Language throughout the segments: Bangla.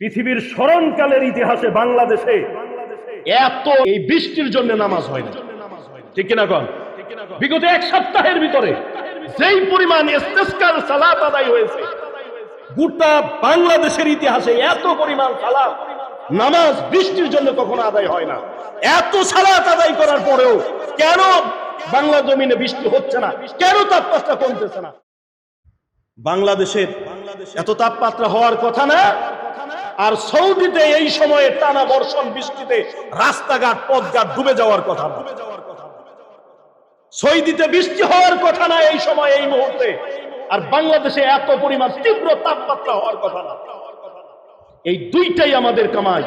পৃথিবীর স্মরণকালের ইতিহাসে বাংলাদেশে এত এই বৃষ্টির জন্য নামাজ হয় না। ঠিক কিনা কন? বিগত এক সপ্তাহের ভিতরে যেই পরিমাণ সালাত আদায় হয়েছে, গোটা বাংলাদেশের ইতিহাসে এত পরিমাণ সালাত, নামাজ বৃষ্টির জন্য কখনো আদায় হয় না। এত সালাত আদায় করার পরেও কেন বাংলা জমিনে বৃষ্টি হচ্ছে না? কেন তাপমাত্রা কমতেছে না? বাংলাদেশের বাংলাদেশ এত তাপমাত্রা হওয়ার কথা না আর সৌদিতে এই সময়ে টানা বর্ষণ বৃষ্টিতে রাস্তাঘাট, পথঘাট ডুবে যাওয়ার কথা না। সৌদিতে বৃষ্টি হওয়ার কথা না এই সময়, এই মুহূর্তে। আর বাংলাদেশে এত পরিমাণ তীব্র তাপমাত্রা হওয়ার কথা না। এই দুইটাই আমাদের কামাই,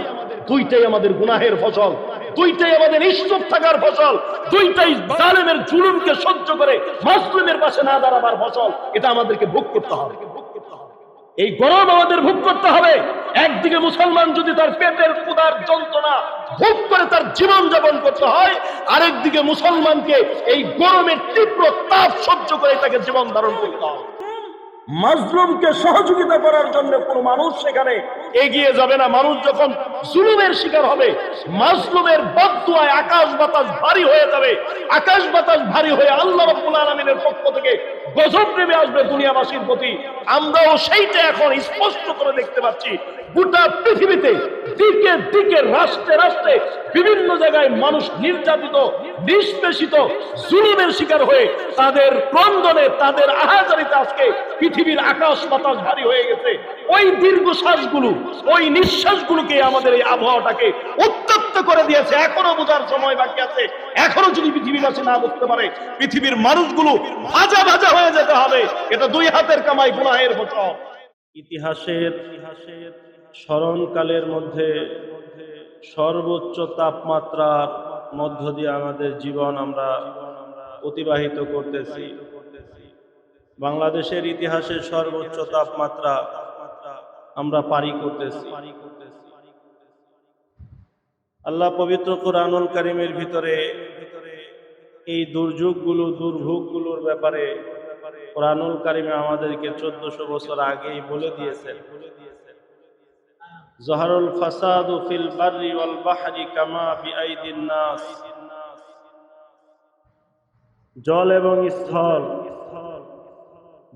দুইটাই আমাদের গুনাহের ফসল, দুইটাই আমাদের নিশ্চুপ থাকার ফসল, দুইটাই জালেমের জুলুমকে সহ্য করে মাসলুমের পাশে না দাঁড়াবার ফসল, এটা আমাদেরকে ভোগ করতে হবে। এই গরম আমাদের ভোগ করতে হবে। একদিকে মুসলমান যদি তার পেটের ক্ষুদার যন্ত্রণা ভোগ করে তার জীবন যাপন করতে হয়, আরেকদিকে মুসলমানকে এই গরমের তীব্র তাপ সহ্য করে তাকে জীবন ধারণ করতে হবে। মাজলুমকে সহযোগিতা করার জন্য কোন মানুষ সেখানে এগিয়ে যাবে না। মানুষ যখন জুলুমের শিকার হবে, মাজলুমের বদুয়ায় আকাশ বাতাস ভারী হয়ে যাবে। আকাশ বাতাস ভারী হয়ে আল্লাহ রব্বুল আলমিনের পক্ষ থেকে গজব নেমে আসবে দুনিয়াবাসীর প্রতি। আমরাও সেইটা এখন স্পষ্ট করে দেখতে পাচ্ছি। গোটা পৃথিবীতে দিকে দিকে, রাষ্ট্রে রাষ্ট্রে বিভিন্ন জায়গায় মানুষ নির্যাতিত, নিষ্পেষিত, জুলুমের শিকার হয়ে তাদের ক্রন্দনে, তাদের আহাজারিতে আজকে পৃথিবীর আকাশ বাতাস ভারী হয়ে গেছে। ওই দীর্ঘশ্বাসগুলো, ওই নিঃশ্বাসগুলোকে আমাদের এই আবহাওয়াটাকে উত্তপ্ত করে দিয়েছে। এখনও বোঝার সময় বাকি আছে। এখনও যদি পৃথিবীবাসী না বুঝতে পারে, পৃথিবীর মানুষগুলো ভাজা ভাজা হয়ে যেতে হবে। এটা দুই হাতের কামাই গুনাহের বছর ইতিহাসের ইতিহাসের স্মরণকালের মধ্যে সর্বোচ্চ তাপমাত্রার মধ্য দিয়ে আমাদের জীবন আমরা অতিবাহিত করতেছি। বাংলাদেশের ইতিহাসে সর্বোচ্চ তাপমাত্রা আমরা পারি করতেছি। আল্লাহ পবিত্র কোরআনুল কারিমের ভিতরে এই দুর্যোগগুলো, দুর্ভোগগুলোর ব্যাপারে কোরআনুল কারিমে আমাদেরকে চোদ্দশো বছর আগেই বলে দিয়েছেন। ফাসাদ ফিল বাররি ওয়াল বাহরি কামা বিআইদিন নাস। জল এবং স্থল।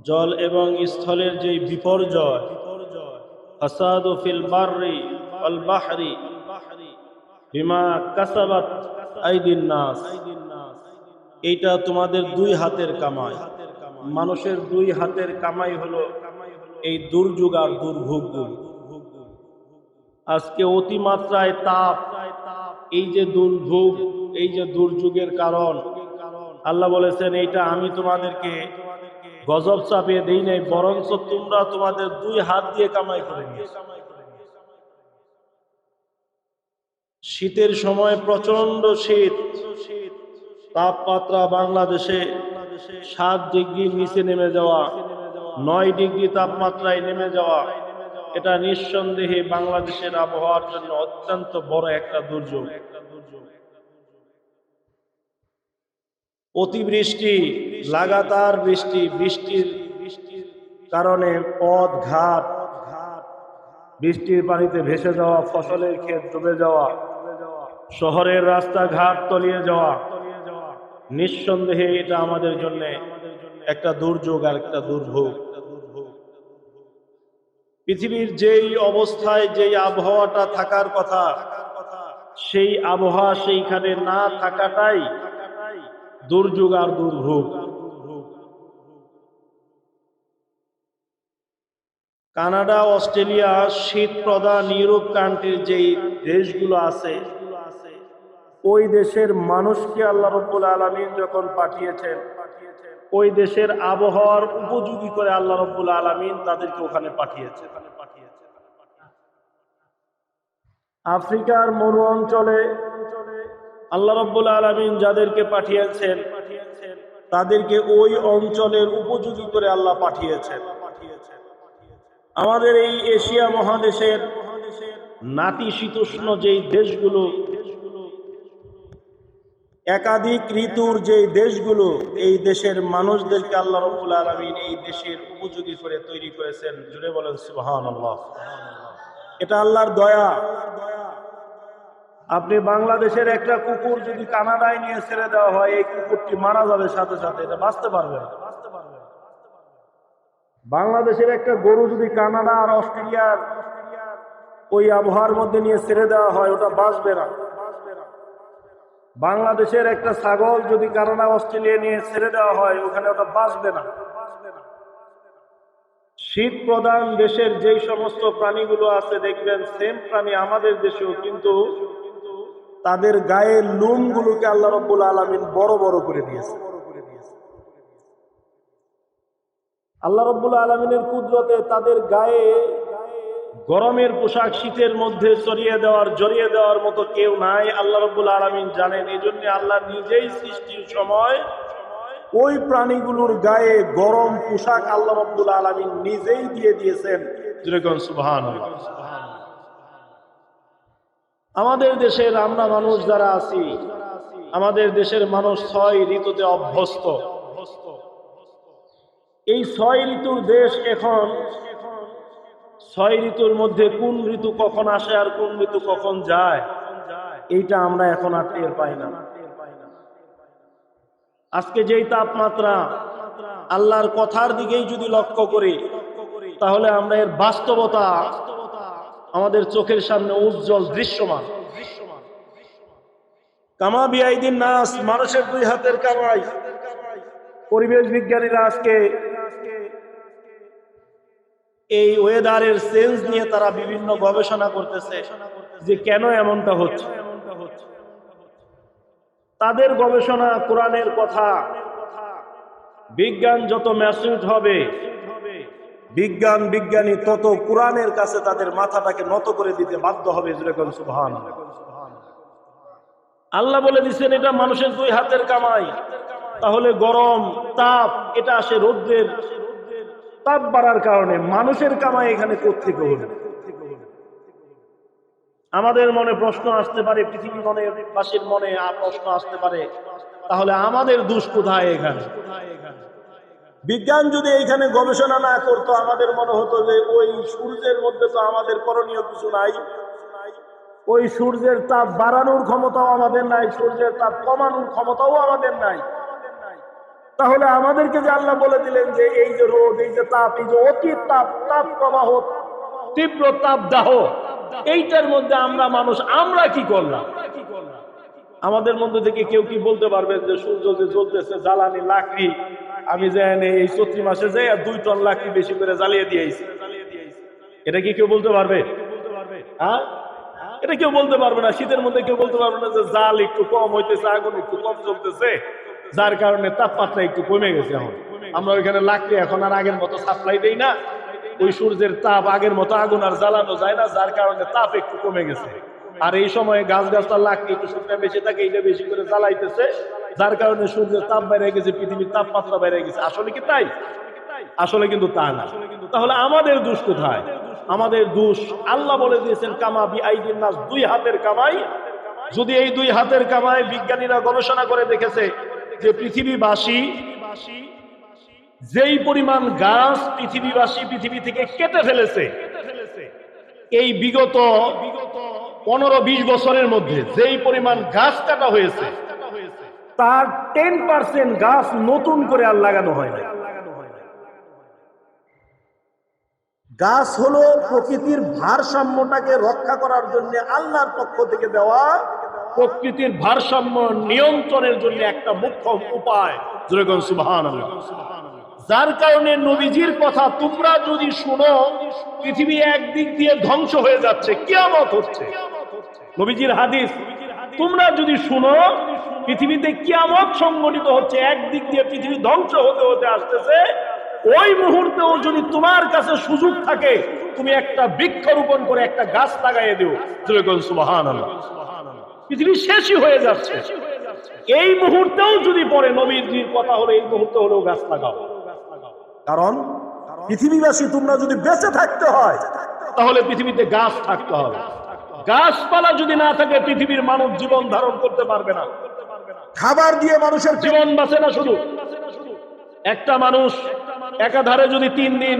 জল এবং স্থলের যে বিপর্যয় বিমা আইদিন এইটা তোমাদের দুই হাতের কামাই। মানুষের দুই হাতের কামাই হলো এই দুর্যোগ আর দুর্ভোগ। আজকে অতিমাত্রায় তাপ। এই যে দুর্ভোগ, এই যে দুর্যোগের কারণ, আল্লাহ বলেছেন, এইটা আমি তোমাদেরকে গজব চাপিয়ে দিই নাই, বরঞ্চ তোমরা তোমাদের দুই হাত দিয়ে কামাই করে শীতের সময় প্রচণ্ড শীত। তাপমাত্রা বাংলাদেশে সাত ডিগ্রি নিচে নেমে যাওয়া, নয় ডিগ্রি তাপমাত্রায় নেমে যাওয়া এটা নিঃসন্দেহে বাংলাদেশের আবহাওয়ার জন্য অত্যন্ত বড় একটা দুর্যোগ। অতিবৃষ্টি, লাগাতার বৃষ্টি, বৃষ্টির বৃষ্টির কারণে পথ ঘাট ঘাট, বৃষ্টির পানিতে ভেসে যাওয়া, ফসলের ক্ষেত ডুবে যাওয়া, শহরের রাস্তাঘাট তলিয়ে যাওয়া, নিঃসন্দেহে এটা আমাদের জন্য একটা দুর্যোগ আর একটা দুর্ভোগ। পৃথিবীর যেই অবস্থায় যেই আবহাওয়াটা থাকার কথা, সেই আবহাওয়া সেইখানে না থাকাটাই দুর্যোগ আর দুর্ভোগ। কানাডা, অস্ট্রেলিয়া শীত প্রধান ইউরোপ কান্ট্রির যেই দেশগুলো আছে, ওই দেশের মানুষকে আল্লাহ রব্বুল আলমিন যখন পাঠিয়েছেন ওই দেশের আবহাওয়ার উপযোগী করে আল্লাহ রব্বুল আলমিন তাদেরকে ওখানে পাঠিয়েছেন আফ্রিকার মরু অঞ্চলে আল্লাহ রব্বুল আলমিন যাদেরকে পাঠিয়েছেন, তাদেরকে ওই অঞ্চলের উপযোগী করে আল্লাহ পাঠিয়েছেন। আমাদের এই এশিয়া মহাদেশের নাতিশীতোষ্ণ যেই দেশগুলো একাধিক ঋতুর যে দেশগুলো, এই দেশের মানুষদেরকে আল্লাহ রব্বুল আলমিন এই দেশের উপযোগী করে তৈরি করেছেন। জুড়ে বলেন সুবাহান আল্লাহ এটা আল্লাহর দয়া। আপনি বাংলাদেশের একটা কুকুর যদি কানাডায় নিয়ে ছেড়ে দেওয়া হয়, এই কুকুরটি মারা যাবে সাথে সাথে। এটা বাঁচতে পারবে। বাংলাদেশের একটা গরু যদি কানাডা আর অস্ট্রেলিয়ার ওই আবহাওয়ার মধ্যে নিয়ে ছেড়ে দেওয়া হয়, ওটা বাঁচবে না। বাংলাদেশের একটা ছাগল যদি কানাডা অস্ট্রেলিয়া নিয়ে ছেড়ে দেওয়া হয়, ওখানে ওটা বাঁচবে না। শীত প্রধান দেশের যেই সমস্ত প্রাণীগুলো আছে, দেখবেন সেম প্রাণী আমাদের দেশেও, কিন্তু তাদের গায়ের লুমগুলোকে আল্লাহ রব্বুল আলমিন বড় বড় করে দিয়েছে। আল্লাহ রব্বুল আলমিনের কুদরতে তাদের গায়ে গরমের পোশাক শীতের মধ্যে ছড়িয়ে দেওয়ার, জড়িয়ে দেওয়ার মতো কেউ নাই। আল্লাহ রব্বুল আলমিন জানেন এই জন্য আল্লাহ নিজেই সৃষ্টির সময় ওই প্রাণীগুলোর গায়ে গরম পোশাক আল্লাহ রব্বুল আলমিন নিজেই দিয়ে দিয়েছেন। যেরকম আমাদের দেশের আমরা মানুষ যারা আছি, আমাদের দেশের মানুষ ছয় ঋতুতে অভ্যস্ত। এই ছয় ঋতুর দেশ এখন ছয় ঋতুর মধ্যে কোন ঋতু কখন আসে আর কোন ঋতু কখন যায়, এইটা আমরা এখন আর টের পাই না। আজকে যেই তাপমাত্রা আল্লাহর কথার দিকেই যদি লক্ষ্য করি, তাহলে আমরা এর বাস্তবতা আমাদের চোখের সামনে উজ্জ্বল দৃশ্যমান। কামা বিআইদিন নাস, মানুষের দুই হাতের কামাই। পরিবেশ বিজ্ঞানীরা আজকে এই ওয়েদারের সেন্স নিয়ে তারা বিভিন্ন গবেষণা করতেছে যে কেন এমনটা হচ্ছে। তাদের গবেষণা, কোরআনের কথা, বিজ্ঞান যত ম্যাসুইট হবে, বিজ্ঞান, বিজ্ঞানী তত কোরআনের কাছে তাদের মাথাটাকে নত করে দিতে বাধ্য হবে যেরকম সুবহান আল্লাহ বলে দিচ্ছেন এটা মানুষের দুই হাতের কামাই। তাহলে গরম, তাপ, এটা আসে রৌদ্রের তাপ বাড়ার কারণে মানুষের কামাই এখানে কোথেকে হলো? আমাদের মনে প্রশ্ন আসতে পারে পৃথিবী মনে বাসীর মনে প্রশ্ন আসতে পারে, তাহলে আমাদের দুষ কোথায় এখানে? বিজ্ঞান যদি এইখানে গবেষণা না করতো, আমাদের মনে হতো যে ওই সূর্যের মধ্যে তো আমাদের করণীয় কিছু নাই। ওই সূর্যের তাপ বাড়ানোর ক্ষমতাও আমাদের নাই, সূর্যের তাপ কমানোর ক্ষমতাও আমাদের নাই। তাহলে আমাদেরকে যে আল্লাহ বলে দিলেন যে এই যে রোদ, এই যে তাপ, এই যে অতি তাপ তাপ প্রবাহ তীব্র তাপ দাহ, এইটার মধ্যে আমরা মানুষ, আমরা কি করলাম? আমাদের মধ্যে থেকে কেউ কি বলতে পারবেন যে সূর্য যে জ্বলতেছে, জ্বালানি, লাকড়ি? আমি যে এনে এই চৈত্রি মাসে আর দুই টন লাকড়ি বেশি করে জ্বালিয়ে দিয়েছি। এটা কি কেউ বলতে পারবে? হ্যাঁ? এটা কেউ বলতে পারবে না। শীতের মধ্যে কেউ বলতে পারবে না যে জাল একটু কম হইতেছে, আগুন একটু কম চলতেছে যার কারণে তাপমাত্রা একটু কমে গেছে এখন। আমরা ওইখানে লাকড়ি এখন আর আগের মতো সাপ্লাই দেই না। ওই সূর্যের তাপ আগের মতো আগুন আর জ্বালানো যায় না, যার কারণে তাপ একটু কমে গেছে। আর এই সময় গাছ গাছটা লাকড়ি একটু শুকনা বেশি থাকে এটা বেশি করে জ্বালাইতেছে, যার কারণে সূর্যের তাপ বেড়ে গেছে, পৃথিবীর তাপমাত্রা বেড়ে গেছে। আসলে কি তাই? আসলে কিন্তু তা না। তাহলে আমাদের দোষ কোথায়? আমাদের দোষ আল্লাহ বলে দিয়েছেন, কামা বি আইদিন নাস, দুই হাতের কামাই। যদি এই দুই হাতের কামাই বিজ্ঞানীরা গবেষণা করে দেখেছে যে পৃথিবীবাসী, যেই পরিমাণ গাছ পৃথিবীবাসী পৃথিবী থেকে কেটে ফেলেছে, এই বিগত পনেরো বিশ বছরের মধ্যে যেই পরিমাণ গাছ কাটা হয়েছে, তার টেন পার্সেন্ট গাছ নতুন করে আর লাগানো হয় না গাছ হলো প্রকৃতির ভারসাম্যটাকে রক্ষা করার জন্য আল্লাহর পক্ষ থেকে দেওয়া প্রকৃতির ভারসাম্য নিয়ন্ত্রণের জন্য একটা মুখ্য উপায়। যার কারণে নবীজির কথা তোমরা যদি শুনো, পৃথিবী একদিক দিয়ে ধ্বংস হয়ে যাচ্ছে, কিয়ামত হচ্ছে। নবীজির হাদিস, তোমরা যদি শুনো, পৃথিবীতে কিয়ামত সংগঠিত হচ্ছে, একদিক দিয়ে পৃথিবী ধ্বংস হতে হতে আসতেছে, ওই মুহূর্তেও যদি তোমার কাছে সুযোগ থাকে, তুমি একটা বৃক্ষরোপণ করে একটা গাছ লাগাইয়ে দিও। সুবাহান পৃথিবী শেষই হয়ে যাচ্ছে। এই মুহূর্তেও যদি পরে নবীজির কথা হলো এই মুহূর্তে হলেও গাছ লাগাও। কারণ পৃথিবীবাসী তোমরা যদি বেঁচে থাকতে হয় তাহলে পৃথিবীতে গাছ থাকতে হবে। গাছপালা যদি না থাকে পৃথিবীর মানুষ জীবন ধারণ করতে পারবে না। খাবার দিয়ে মানুষের জীবন বাঁচে না শুধু। একটা মানুষ একাধারে যদি তিন দিন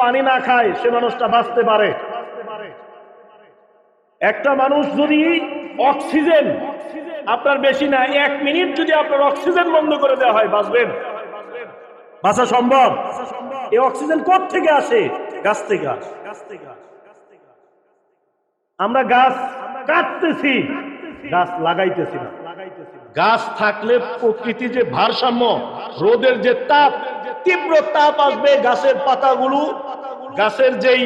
পানি না খায় সে মানুষটা বাঁচতে পারে। একটা মানুষ যদি অক্সিজেন। আপনার বেশি না, এক মিনিট যদি আপনার অক্সিজেন বন্ধ করে দেওয়া হয়, বাঁচবেন। বাঁচা সম্ভব। এই অক্সিজেন কোথ থেকে আসে? গাছ থেকে আমরা গাছ কাটতেছি, গাছ লাগাইতেছি না। গাছ থাকলে প্রকৃতি যে ভারসাম্য, রোদের যে তাপ, তীব্র তাপ আসবে গাছের পাতাগুলো, গাছের যেই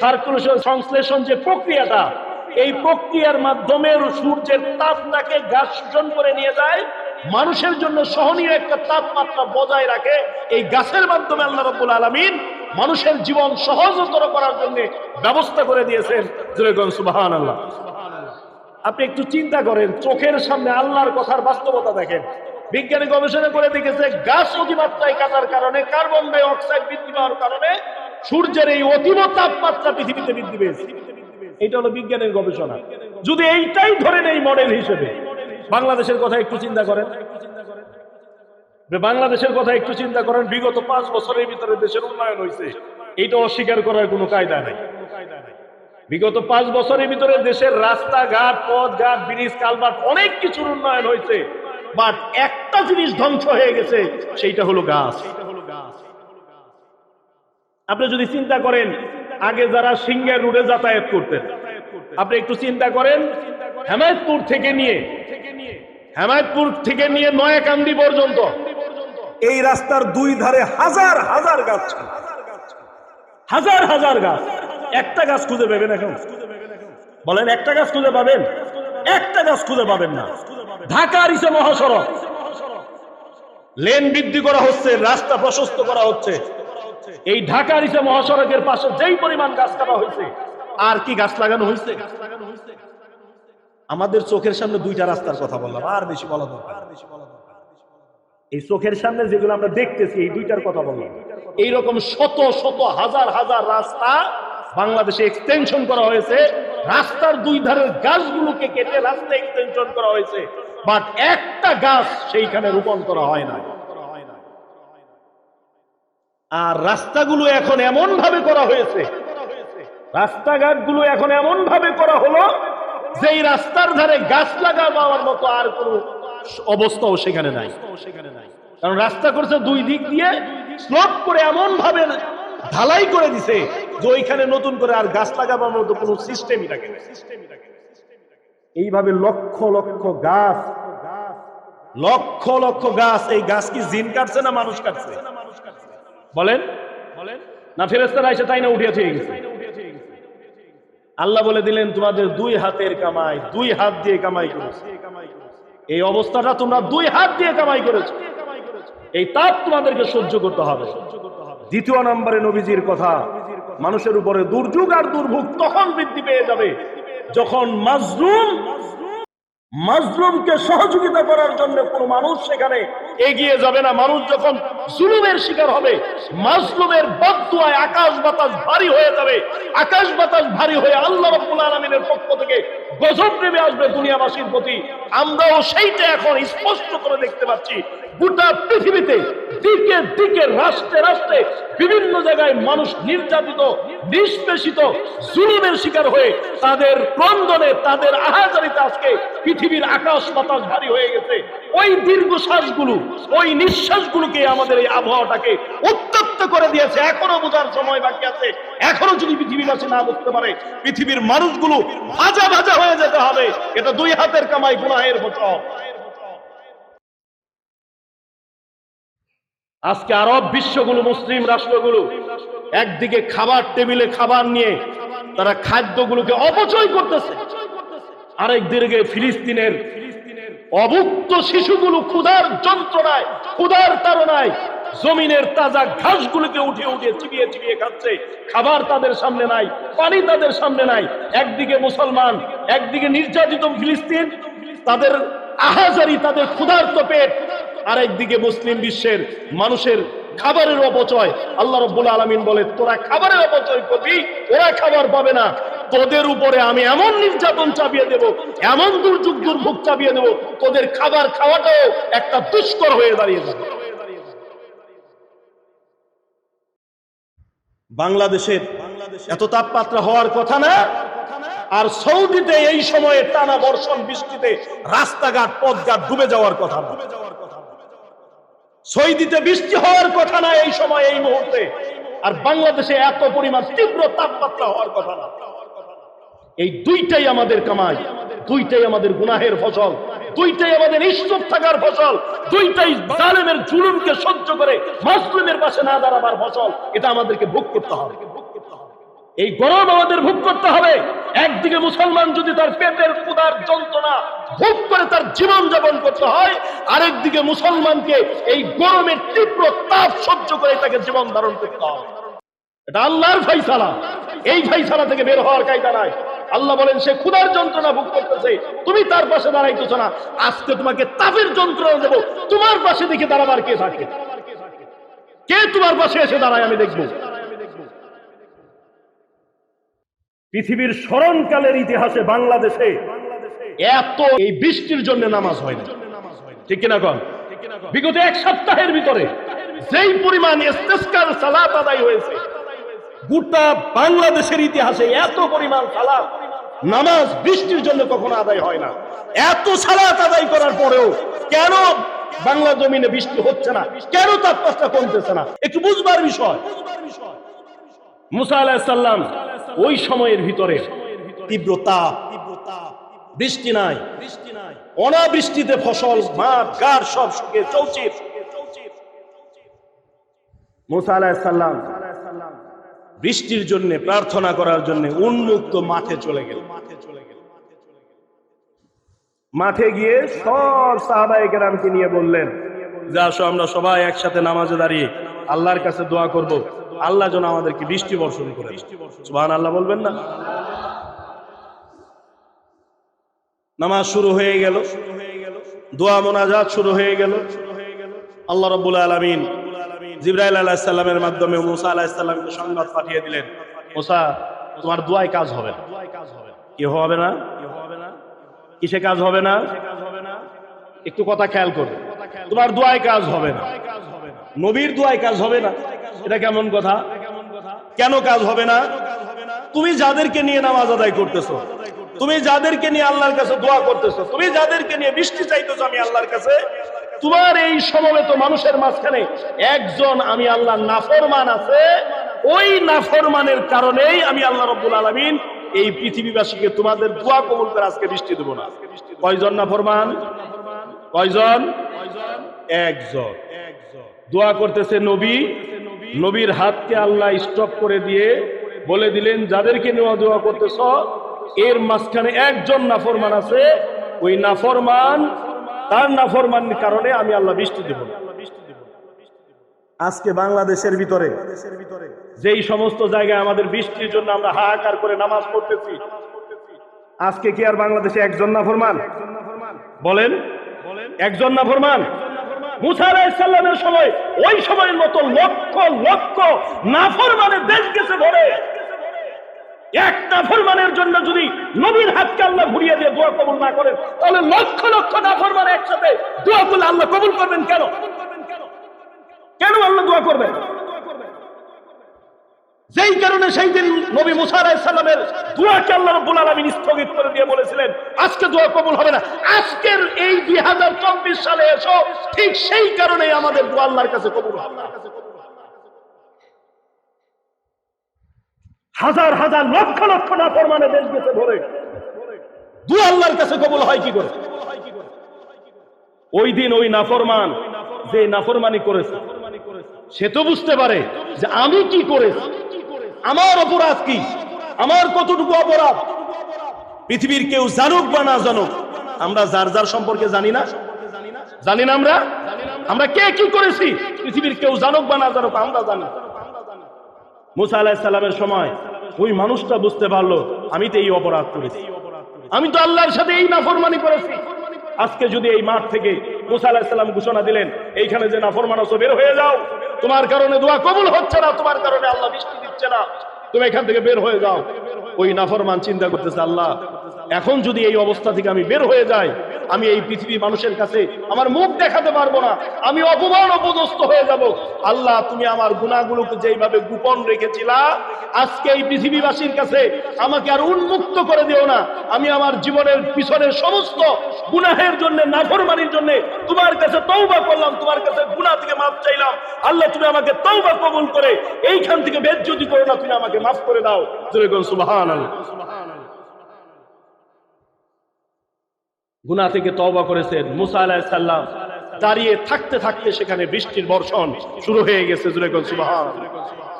সার্কুলেশন সংশ্লেষণ যে প্রক্রিয়াটা এই প্রক্রিয়ার মাধ্যমে সূর্যের তাপটাকে গাছ শোষণ করে নিয়ে যায়। মানুষের জন্য সহনীয় একটা তাপমাত্রা বজায় রাখে। এই গাছের মাধ্যমে আল্লাহ রব্বুল আলমিন মানুষের জীবন সহজতর করার জন্য ব্যবস্থা করে দিয়েছেন। সুবাহান আল্লাহ আপনি একটু চিন্তা করেন, চোখের সামনে আল্লাহর কথার বাস্তবতা দেখেন। বিজ্ঞানী গবেষণা করে দেখেছে গাছ অতিমাত্রায় কাটার কারণে, কার্বন ডাই অক্সাইড বৃদ্ধি পাওয়ার কারণে সূর্যের এই অতিম তাপমাত্রা পৃথিবীতে বৃদ্ধি পেয়েছে। এটা হলো বিজ্ঞানের গবেষণা। যদি এইটাই ধরেন এই মডেল হিসেবে, বাংলাদেশের কথা একটু চিন্তা করেন। বাংলাদেশের কথা একটু চিন্তা করেন, বিগত পাঁচ বছরের ভিতরে দেশের উন্নয়ন হয়েছে এইটা অস্বীকার করার কোনো কায়দা নেই। বিগত পাঁচ বছরের ভিতরে দেশের রাস্তাঘাট পথ ঘাট ব্রিজ, কালভার্ট অনেক কিছুর উন্নয়ন হয়েছে বাট একটা জিনিস ধ্বংস হয়ে গেছে, সেইটা হলো গাছ। আপনি যদি চিন্তা করেন আগে যারা সিঙ্গার রোডে যাতায়াত করতেন আপনি একটু চিন্তা করেন হেমায়তপুর থেকে নিয়ে হেমায়তপুর থেকে নিয়ে নয়াকান্দি পর্যন্ত এই রাস্তার দুই ধারে হাজার হাজার গাছ। হাজার হাজার গাছ। একটা গাছ খুঁজে পাবেন এখন। বলেন একটা গাছ খুঁজে পাবেন? একটা গাছ খুঁজে পাবেন না। ঢাকার ইসে মহাসড়ক। লেন বৃদ্ধি করা হচ্ছে রাস্তা প্রশস্ত করা হচ্ছে। এই ঢাকার ইসে মহাসড়কের পাশে যেই পরিমাণ গাছ কাটা হয়েছে, আর কি গাছ লাগানো হয়েছে? আমাদের চোখের সামনে দুইটা রাস্তার কথা বললাম, আর বেশি বলা দরকার এই চোখের সামনে যেগুলো আমরা দেখতেছি, এই দুইটার কথা বললাম। এইরকম শত শত, হাজার হাজার রাস্তা বাংলাদেশে এক্সটেনশন করা হয়েছে। রাস্তার দুই ধারের গাছগুলোকে কেটে রাস্তা এক্সটেনশন করা হয়েছে। বাট একটা গাছ সেইখানে রোপণ করা হয় না আর রাস্তাগুলো এখন এমন ভাবে করা হয়েছে, রাস্তাঘাটগুলো এখন এমন ভাবে করা হলো যে রাস্তার ধারে গাছ লাগাবার মতো আর কোনো অবস্থাও সেখানে নাই। কারণ রাস্তা করছে দুই দিক দিয়ে স্লোপ করে এমন ভাবে ঢালাই করে দিছে যে ওইখানে নতুন করে আর গাছ লাগাবার মতো কোনো সিস্টেমই থাকে না। এইভাবে লক্ষ লক্ষ গাছ, লক্ষ লক্ষ গাছ, এই গাছ কি জিন কাটছে না মানুষ কাটছে? বলেন। বলেন। না ফেরেস্তারা এসে তাই না উঠিয়ে গেছে আল্লাহ বলে দিলেন তোমাদের দুই হাতের কামাই দুই হাত দিয়ে কামাই করেছে। এই অবস্থাটা তোমরা দুই হাত দিয়ে কামাই করেছ। এই তাপ তোমাদেরকে সহ্য করতে হবে। দ্বিতীয় নম্বরে নবীজির কথা মানুষের উপরে দুর্যোগ আর দুর্ভোগ তখন বৃদ্ধি পেয়ে যাবে। যখন মাজলুম মাজলুমকে সহযোগিতা করার জন্য কোনো মানুষ সেখানে এগিয়ে যাবে না। মানুষ যখন জুলুমের শিকার হবে, মাজলুমের বদুয়ায় আকাশ বাতাস ভারী হয়ে যাবে। আকাশ বাতাস ভারী হয়ে আল্লাহ রাব্বুল আলামিনের পক্ষ থেকে গজব নেমে আসবে দুনিয়াবাসীর প্রতি। আমরাও সেইটা এখন স্পষ্ট করে দেখতে পাচ্ছি। গোটা পৃথিবীতে দিকে দিকে, রাষ্ট্রে রাষ্ট্রে বিভিন্ন জায়গায় মানুষ নির্যাতিত, নিষ্পেষিত, জুলুমের শিকার হয়ে তাদের ক্রন্দনে, তাদের আহাজারিতে আজকে পৃথিবীর আকাশ বাতাস ভারী হয়ে গেছে। ওই দীর্ঘশ্বাসগুলো ওই নিঃশ্বাসগুলোকে আমাদের এই আবহাওয়াটাকে উত্তপ্ত করে দিয়েছে। এখনও বোঝার সময় বাকি আছে। এখনও যদি পৃথিবীবাসী না বুঝতে পারে, পৃথিবীর মানুষগুলো ভাজা ভাজা হয়ে যেতে হবে। এটা দুই হাতের কামাই গুনাহের বছর আজকে আরব বিশ্বগুলো, মুসলিম রাষ্ট্রগুলো একদিকে খাবার টেবিলে খাবার নিয়ে তারা খাদ্যগুলোকে অপচয় করতেছে। আরেক দিকে ফিলিস্তিনের অভুক্ত শিশুগুলো ক্ষুধার যন্ত্রণায়, ক্ষুধার তাড়নায় জমিনের তাজা ঘাসগুলোকে উঠিয়ে উঠিয়ে চিবিয়ে চিবিয়ে খাচ্ছে। খাবার তাদের সামনে নাই, পানি তাদের সামনে নাই। একদিকে মুসলমান, একদিকে নির্যাতিত ফিলিস্তিন, তাদের আহাজারি, তাদের ক্ষুধার্ত পেট। আরেকদিকে মুসলিম বিশ্বের মানুষের খাবারের অপচয়। আল্লাহ রব্বুল আলমিন বলে, তোরা খাবারের অপচয় করবি, ওরা খাবার পাবে না। তোদের উপরে আমি এমন নির্যাতন চাপিয়ে দেব, এমন দুর্যোগ দুর্ভোগ চাপিয়ে দেব, তোদের খাবার খাওয়াটাও একটা দুষ্কর হয়ে দাঁড়িয়ে যাবে। বাংলাদেশের এত তাপমাত্রা হওয়ার কথা না? আর সৌদিতে এই সময়ে টানা বর্ষণ বৃষ্টিতে রাস্তাঘাট, পথঘাট ডুবে যাওয়ার কথা না। সৌদিতে বৃষ্টি হওয়ার কথা না এই সময়, এই মুহূর্তে। আর বাংলাদেশে এত পরিমাণ তীব্র তাপমাত্রা হওয়ার কথা না। এই দুইটাই আমাদের কামাই, দুইটাই আমাদের গুনাহের ফসল, দুইটাই আমাদের ইষ্টপ থাকার ফসল, দুইটাই জালেমের জুলুমকে সহ্য করে মাসলুমের পাশে না দাঁড়াবার ফসল, এটা আমাদেরকে ভোগ করতে হবে। এই গরম আমাদের ভোগ করতে হবে। একদিকে মুসলমান যদি তার পেটের ক্ষুধার যন্ত্রণা ভোগ করে তার জীবন যাপন করতে হয়, আরেকদিকে মুসলমানকে এই গরমের তীব্র তাপ সহ্য করে তাকে জীবন ধারণ করতে হবে। এটা আল্লাহর ফাইসালা এই ফাইসালা থেকে বের হওয়ার কায়দা নাই। আল্লাহ বলেন, সে ক্ষুধার যন্ত্রণা ভোগ করতেছে। তুমি তার পাশে দাঁড়াইতেছ না। আজকে তোমাকে তাপের যন্ত্রণা দেব। তোমার পাশে দেখে দাঁড়াবার কে থাকে? কে তোমার পাশে এসে দাঁড়ায় আমি দেখব? পৃথিবীর স্মরণকালের ইতিহাসে বাংলাদেশে এত এই বৃষ্টির জন্য নামাজ হয় না। ঠিক কিনা কন? বিগত এক সপ্তাহের ভিতরে যেই পরিমাণ সালাত আদায় হয়েছে গোটা বাংলাদেশের ইতিহাসে এত পরিমাণ সালাত, নামাজ বৃষ্টির জন্য কখনো আদায় হয় না। এত সালাত আদায় করার পরেও কেন বাংলা জমিনে বৃষ্টি হচ্ছে না? কেন তাপমাত্রা কমতেছে না? একটু বুঝবার বিষয়। মুসা আলাহিসাল্লাম ওই সময়ের ভিতরে তীব্র তাপ, বৃষ্টি নাই, অনাবৃষ্টিতে ফসল মাঠ গার সব শুকিয়ে চৌচির। মুসা আলাহিসাল্লাম বৃষ্টির জন্য প্রার্থনা করার জন্য উন্মুক্ত মাঠে চলে গেল। মাঠে চলে গেল মাঠে গিয়ে সব সাহাবাই কেরামকে নিয়ে বললেন, যে আসো, আমরা সবাই একসাথে নামাজে দাঁড়িয়ে আল্লাহর কাছে দোয়া করব। আল্লাহ যেন আমাদেরকে বৃষ্টি বর্ষণ করে সুবহান আল্লাহ বলবেন না? নামাজ শুরু হয়ে গেল। দোয়া মোনাজাত শুরু হয়ে গেল। আল্লাহ রব্বুল আলমিন জিব্রাইল আলাহিসাল্লামের মাধ্যমে মুসা আলাহিসাল্লামকে সংবাদ পাঠিয়ে দিলেন। মুসা, তোমার দোয়ায় কাজ হবে না। কি হবে না? কিসে কাজ হবে না? একটু কথা খেয়াল করবে তোমার দোয়ায় কাজ হবে না। নবীর দোয়ায় কাজ হবে না। এটা কেমন কথা? কেন কাজ হবে না? তুমি যাদেরকে নিয়ে নামাজ আদায় করতেছো, তুমি যাদেরকে নিয়ে আল্লাহর কাছে দোয়া করতেছো, তুমি যাদেরকে নিয়ে বৃষ্টি চাইতেছো আমি আল্লাহর কাছে তোমার এই সমবেত মানুষের মাঝখানে একজন আমি আল্লাহ নাফরমান আছে, ওই নাফরমানের কারণেই আমি আল্লাহ রব্বুল আলমিন এই পৃথিবীবাসীকে তোমাদের দোয়া কবুল করে আজকে বৃষ্টি দেবো না। কয়জন নাফরমান? কয়জন? একজন। দোয়া করতেছে নবী, নবীর হাতকে আল্লাহ স্টপ করে দিয়ে বলে দিলেন, যাদেরকে নেওয়া দোয়া করতেছ, এর মাঝখানে একজন নাফরমান আছে, ওই নাফরমান তার নাফরমানের কারণে আমি আল্লাহ বৃষ্টি দেব আজকে বাংলাদেশের ভিতরে যেই সমস্ত জায়গায় আমাদের বৃষ্টির জন্য আমরা হাহাকার করে নামাজ পড়তেছি আজকে কি আর বাংলাদেশে একজন না ফরমান বলেন একজন নাফরমান? মুসা আলাহিসাল্লামের সময় ওই সময়ের মতো লক্ষ লক্ষ নাফরমানের দেশ গেছে ভরে। এক নাফরমানের জন্য যদি নবীর হাতকে আল্লাহ ঘুরিয়ে দিয়ে দোয়া কবুল না করেন, তাহলে লক্ষ লক্ষ নাফরমান একসাথে দোয়া করলে আল্লাহ কবুল করবেন কেন? কেন আল্লাহ দোয়া করবেন? যেই কারণে সেই দিন নবী মুসা আলাইহিস দোয়াকে আল্লাহ রাব্বুল আলামিন স্থগিত করে দিয়ে বলেছিলেন, আজকে দোয়া কবুল হবে না। আজকের এই 2024 সালে এসো, ঠিক সেই কারণেই আমাদের দোয়া আল্লাহর কাছে কবুল হবে। না হাজার হাজার লক্ষ লক্ষ না ফরমানে দেশ গেছে ধরে দোয়া আল্লাহর কাছে কবুল হয় কি করে? ওই দিন ওই নাফরমান, যে নাফরমানি করেছে, সে তো বুঝতে পারে যে আমি কি করেছি? আমার অপরাধ কি? আমার কতটুকু অপরাধ? পৃথিবীর কেউ জানুক বা না জানুক, আমরা যার যার সম্পর্কে জানি না। জানি না আমরা? আমরা কে কি করেছি? পৃথিবীর কেউ জানুক বা না জানুক, আমরা জানি। মুসা আলাহিসাল্লামের সময় ওই মানুষটা বুঝতে পারল, আমি তো এই অপরাধ করেছি। আমি তো আল্লাহর সাথে এই নাফরমানি করেছি। আজকে যদি এই মাঠ থেকে মুসা আলাহিসাল্লাম ঘোষণা দিলেন, এইখানে যে নাফরমান আছো, বের হয়ে যাও। তোমার কারণে দোয়া কবুল হচ্ছে না, তোমার কারণে আল্লাহ বৃষ্টি দিচ্ছে না। তুমি এখান থেকে বের হয়ে যাও। ওই নাফরমান চিন্তা করতেছে, আল্লাহ এখন যদি এই অবস্থা থেকে আমি বের হয়ে যাই, আমি এই পৃথিবী মানুষের কাছে আমার মুখ দেখাতে পারব না, আমি অপমান অপদস্থ হয়ে যাব। আল্লাহ, তুমি আমার গুণাগুলোকে যেইভাবে গোপন রেখেছিলা, আজকে এই পৃথিবীবাসীর কাছে আমাকে আর উন্মুক্ত করে দিও না। আমি আমার জীবনের পিছনের সমস্ত গুনাহের জন্য, নাফরমানির জন্য তোমার কাছে তৌবা করলাম, তোমার কাছে গুনাহ থেকে মাফ চাইলাম। আল্লাহ, তুমি আমাকে তৌবা কবুল করে এইখান থেকে যদি করো না, তুমি আমাকে মাফ করে দাও। কোন গুনাহ থেকে তওবা করেছেন মুসা আলাহ সাল্লাম দাঁড়িয়ে থাকতে থাকতে সেখানে বৃষ্টির বর্ষণ শুরু হয়ে গেছে সুবহানাল্লাহ।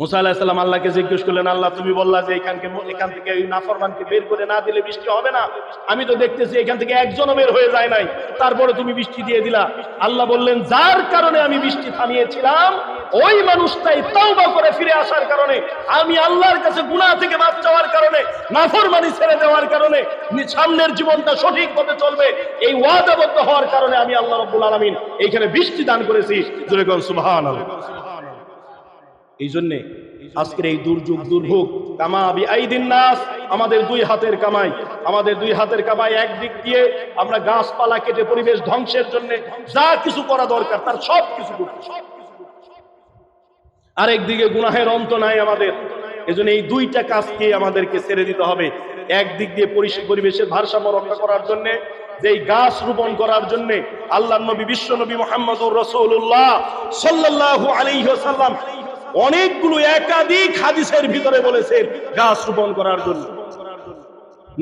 মুসা আল্লাহকে জিজ্ঞেস করলেন, আল্লাহ, তুমি বললা যে এখানকে এখান থেকে এই নাফরমানকে বের করে না দিলে বৃষ্টি হবে না? আমি তো দেখতেছি এখান থেকে একজনও বের হয়ে যায় নাই। তারপরে তুমি বৃষ্টি দিয়ে দিলা। আল্লাহ বললেন, যার কারণে আমি বৃষ্টি থামিয়েছিলাম, ওই মানুষটাই তাওবা করে ফিরে আসার কারণে, আমি আল্লাহর কাছে গুনাহ থেকে মাফ চাওয়ার কারণে, নাফরমানি ছেড়ে দেওয়ার কারণে সামনের জীবনটা সঠিক পথে চলবে, এই ওয়াদাবদ্ধ হওয়ার কারণে আমি আল্লাহ রব্বুল আলামিন এইখানে বৃষ্টি দান করেছি। সুবহানাল্লাহ। এই জন্যে আজকের এই দুর্যোগ দুর্ভোগ কামাবি আইদিন নাস আমাদের দুই হাতের কামাই আমাদের দুই হাতের কামাই একদিক দিয়ে আমরা গাছপালা কেটে পরিবেশ ধ্বংসের জন্য যা কিছু করা দরকার তার সব কিছু আরেকদিকে গুনাহের অন্ত নাই আমাদের। এজন্য এই দুইটা কাজকে আমাদেরকে ছেড়ে দিতে হবে। একদিক দিয়ে পরিবেশের ভারসাম্য রক্ষা করার জন্য যেই গাছ রোপণ করার জন্য আল্লাহ নবী বিশ্ব নবী মোহাম্মদুর রসুল্লাহ সাল্লাল্লাহু আলাইহি ওয়াসাল্লাম অনেকগুলো একাধিক হাদিসের ভিতরে বলেছেন গাছ রোপণ করার জন্য।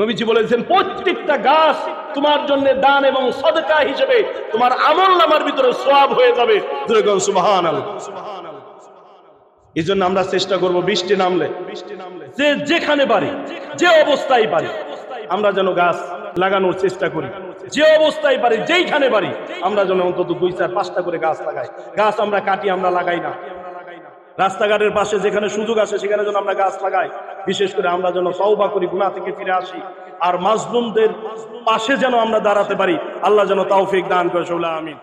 নবীজি বলেছেন, প্রত্যেকটা গাছ তোমার জন্য দান এবং সদকা হিসেবে তোমার আমল নামার ভিতরে সোয়াব হয়ে যাবে। এই জন্য আমরা চেষ্টা করব বৃষ্টি নামলে। যে যেখানে পারি, যে অবস্থায় পারি, আমরা যেন গাছ লাগানোর চেষ্টা করি। যে অবস্থায় পারি, যেইখানে পারি, আমরা যেন অন্তত দুই চার পাঁচটা করে গাছ লাগাই। গাছ আমরা কাটি, আমরা লাগাই না। রাস্তাঘাটের পাশে যেখানে সুযোগ আছে, সেখানে যেন আমরা গাছ লাগাই। বিশেষ করে আমরা যেন তওবা করি গুণা থেকে ফিরে আসি। আর মাজলুমদের পাশে যেন আমরা দাঁড়াতে পারি, আল্লাহ যেন তাওফিক দান করে, সৌলা আমিন।